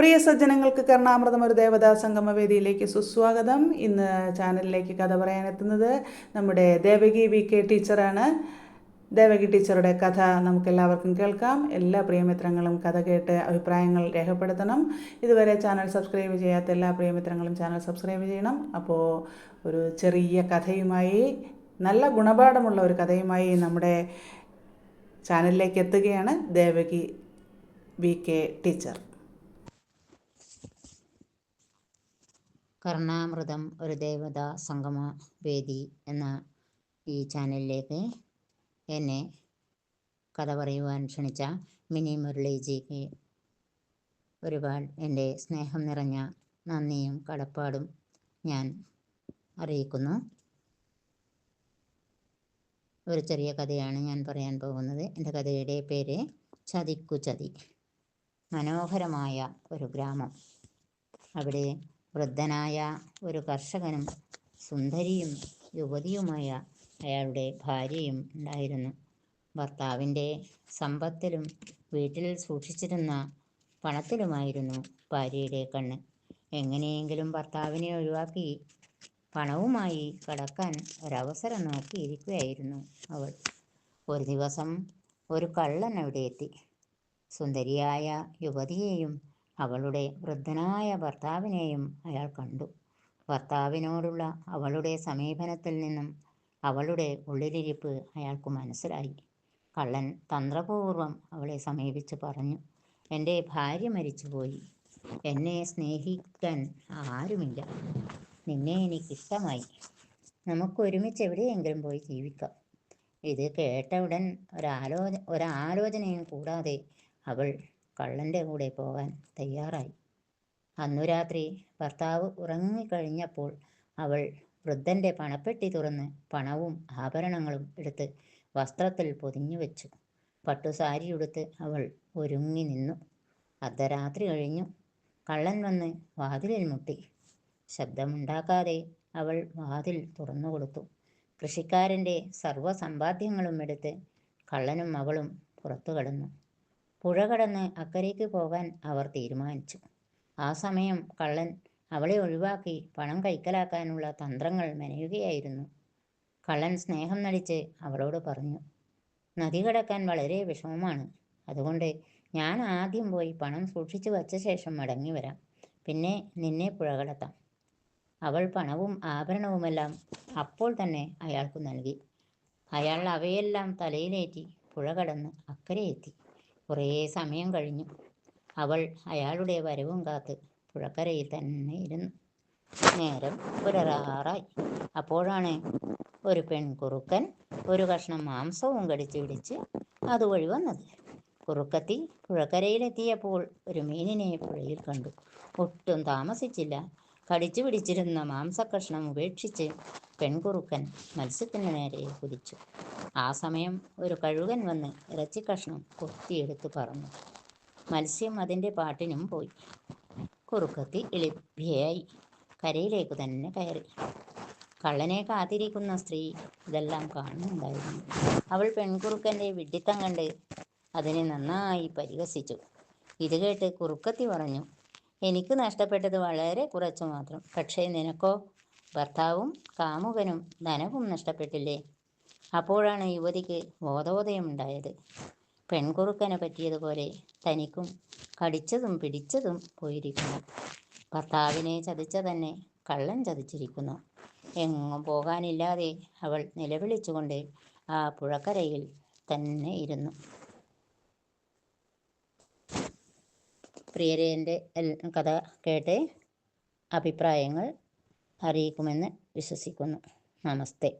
പ്രിയ സജ്ജനങ്ങൾക്ക് കർണാമൃതം ഒരു ദേവതാ സംഗമവേദിയിലേക്ക് സുസ്വാഗതം. ഇന്ന് ചാനലിലേക്ക് കഥ പറയാനെത്തുന്നത് നമ്മുടെ ദേവകി വി കെ ടീച്ചറാണ്. ദേവകി ടീച്ചറുടെ കഥ നമുക്ക് എല്ലാവർക്കും കേൾക്കാം. എല്ലാ പ്രിയമിത്രങ്ങളും കഥ കേട്ട് അഭിപ്രായങ്ങൾ രേഖപ്പെടുത്തണം. ഇതുവരെ ചാനൽ സബ്സ്ക്രൈബ് ചെയ്യാത്ത എല്ലാ പ്രിയമിത്രങ്ങളും ചാനൽ സബ്സ്ക്രൈബ് ചെയ്യണം. അപ്പോൾ ഒരു ചെറിയ കഥയുമായി നല്ല ഗുണപാഠമുള്ള ഒരു കഥയുമായി നമ്മുടെ ചാനലിലേക്ക് എത്തുകയാണ് ദേവകി വി കെ ടീച്ചർ. കർണാമൃതം ഒരു ദേവതാ സംഗമ വേദി എന്ന ഈ ചാനലിലേക്ക് എന്നെ കഥ പറയുവാൻ ക്ഷണിച്ച മിനി മുരളിജിക്ക് ഒരുപാട് എന്റെ സ്നേഹം നിറഞ്ഞ നന്ദിയും കടപ്പാടും ഞാൻ അറിയിക്കുന്നു. ഒരു ചെറിയ കഥയാണ് ഞാൻ പറയാൻ പോകുന്നത്. എന്റെ കഥയുടെ പേര് ചതിക്കു ചതി. മനോഹരമായ ഒരു ഗ്രാമം. അവിടെ വൃദ്ധനായ ഒരു കർഷകനും സുന്ദരിയും യുവതിയുമായ അയാളുടെ ഭാര്യയും ഉണ്ടായിരുന്നു. ഭർത്താവിന്റെ സമ്പത്തിലും വീട്ടിൽ സൂക്ഷിച്ചിരുന്ന പണത്തിലുമായിരുന്നു ഭാര്യയുടെ കണ്ണ്. എങ്ങനെയെങ്കിലും ഭർത്താവിനെ ഒഴിവാക്കി പണവുമായി കടക്കാൻ ഒരവസരം നോക്കിയിരിക്കുകയായിരുന്നു അവൾ. ഒരു ദിവസം ഒരു കള്ളൻ അവിടെ എത്തി സുന്ദരിയായ യുവതിയെയും അവളുടെ വൃദ്ധനായ ഭർത്താവിനെയും അയാൾ കണ്ടു. ഭർത്താവിനോടുള്ള അവളുടെ സമീപനത്തിൽ നിന്നും അവളുടെ ഉള്ളിലിരിപ്പ് അയാൾക്ക് മനസ്സിലായി. കള്ളൻ തന്ത്രപൂർവം അവളെ സമീപിച്ച് പറഞ്ഞു എന്റെ ഭാര്യ മരിച്ചുപോയി. എന്നെ സ്നേഹിക്കാൻ ആരുമില്ല. നിന്നെ എനിക്കിഷ്ടമായി. നമുക്ക് ഒരുമിച്ച് എവിടെയെങ്കിലും പോയി ജീവിക്കാം ഇത് കേട്ട ഉടൻ ഒരാലോച ഒരാലോചനയും കൂടാതെ അവൾ കള്ളന്റെ കൂടെ പോകാൻ തയ്യാറായി. അന്നു രാത്രി ഭർത്താവ് ഉറങ്ങിക്കഴിഞ്ഞപ്പോൾ അവൾ വൃദ്ധന്റെ പണപ്പെട്ടി തുറന്ന് പണവും ആഭരണങ്ങളും എടുത്ത് വസ്ത്രത്തിൽ പൊതിഞ്ഞു വെച്ചു. പട്ടുസാരി ഉടുത്ത് അവൾ ഒരുങ്ങി നിന്നു. അർദ്ധരാത്രി കഴിഞ്ഞു. കള്ളൻ വന്ന് വാതിലിൽ മുട്ടി. ശബ്ദമുണ്ടാക്കാതെ അവൾ വാതിൽ തുറന്നു കൊടുത്തു. കൃഷിക്കാരന്റെ സർവസമ്പാദ്യങ്ങളും എടുത്ത് കള്ളനും അവളും പുറത്തു കടന്നു. പുഴ കടന്ന് അക്കരയ്ക്ക് പോകാൻ അവർ തീരുമാനിച്ചു. ആ സമയം കള്ളൻ അവളെ ഒഴിവാക്കി പണം കൈക്കലാക്കാനുള്ള തന്ത്രങ്ങൾ മെനയുകയായിരുന്നു. കള്ളൻ സ്നേഹം നടിച്ച് അവളോട് പറഞ്ഞു നദി കടക്കാൻ വളരെ വിഷമമാണ്. അതുകൊണ്ട് ഞാൻ ആദ്യം പോയി പണം സൂക്ഷിച്ചു വച്ച ശേഷം മടങ്ങി വരാം. പിന്നെ നിന്നെ പുഴ കടത്താം അവൾ പണവും ആഭരണവുമെല്ലാം അപ്പോൾ തന്നെ അയാൾക്ക് നൽകി. അയാൾ അവയെല്ലാം തലയിലേറ്റി പുഴ കടന്ന് അക്കരെ എത്തി. കുറേ സമയം കഴിഞ്ഞു. അവൾ അയാളുടെ വരവും കാത്ത് പുഴക്കരയിൽ തന്നെ ഇരുന്നു. നേരം പുലരാറായി. അപ്പോഴാണ് ഒരു പെൺകുറുക്കൻ ഒരു കഷ്ണം മാംസവും കടിച്ചു പിടിച്ച് അതുവഴി വന്നത്. കുറുക്കത്തി പുഴക്കരയിലെത്തിയപ്പോൾ ഒരു മീനിനെ പുഴയിൽ കണ്ടു. ഒട്ടും താമസിച്ചില്ല. കടിച്ചു പിടിച്ചിരുന്ന മാംസക്കഷ്ണം ഉപേക്ഷിച്ച് പെൺകുറുക്കൻ മത്സ്യത്തിന് നേരെ കുതിച്ചു. ആ സമയം ഒരു കഴുകൻ വന്ന് ഇറച്ചിക്കഷ്ണം കൊത്തിയെടുത്ത് പറഞ്ഞു. മത്സ്യം അതിന്റെ പാട്ടിനും പോയി. കുറുക്കത്തി എളിഭ്യയായി കരയിലേക്ക് തന്നെ കയറി. കള്ളനെ കാത്തിരിക്കുന്ന സ്ത്രീ ഇതെല്ലാം കാണുന്നുണ്ടായിരുന്നു. അവൾ പെൺകുറുക്കന്റെ വിഡ്ഢിത്തം കണ്ട് അതിനെ നന്നായി പരിഹസിച്ചു. ഇത് കേട്ട് കുറുക്കത്തി പറഞ്ഞു എനിക്ക് നഷ്ടപ്പെട്ടത് വളരെ കുറച്ചു മാത്രം. പക്ഷേ നിനക്കോ? ഭർത്താവും കാമുകനും ധനവും നഷ്ടപ്പെട്ടില്ലേ? അപ്പോഴാണ് യുവതിക്ക് ബോധോദയമുണ്ടായത് പെൺകുറുക്കനെ പറ്റിയതുപോലെ തനിക്കും കടിച്ചതും പിടിച്ചതും പോയിരിക്കുന്നു. ഭർത്താവിനെ ചതിച്ച തന്നെ കള്ളൻ ചതിച്ചിരിക്കുന്നു. എങ്ങും പോകാനില്ലാതെ അവൾ നിലവിളിച്ചുകൊണ്ട് ആ പുഴക്കരയിൽ തന്നെ ഇരുന്നു. പ്രിയരെ എന്റെ കഥ കേട്ട് അഭിപ്രായങ്ങൾ അറിയിക്കുമെന്ന് വിശ്വസിക്കുന്നു. നമസ്തേ.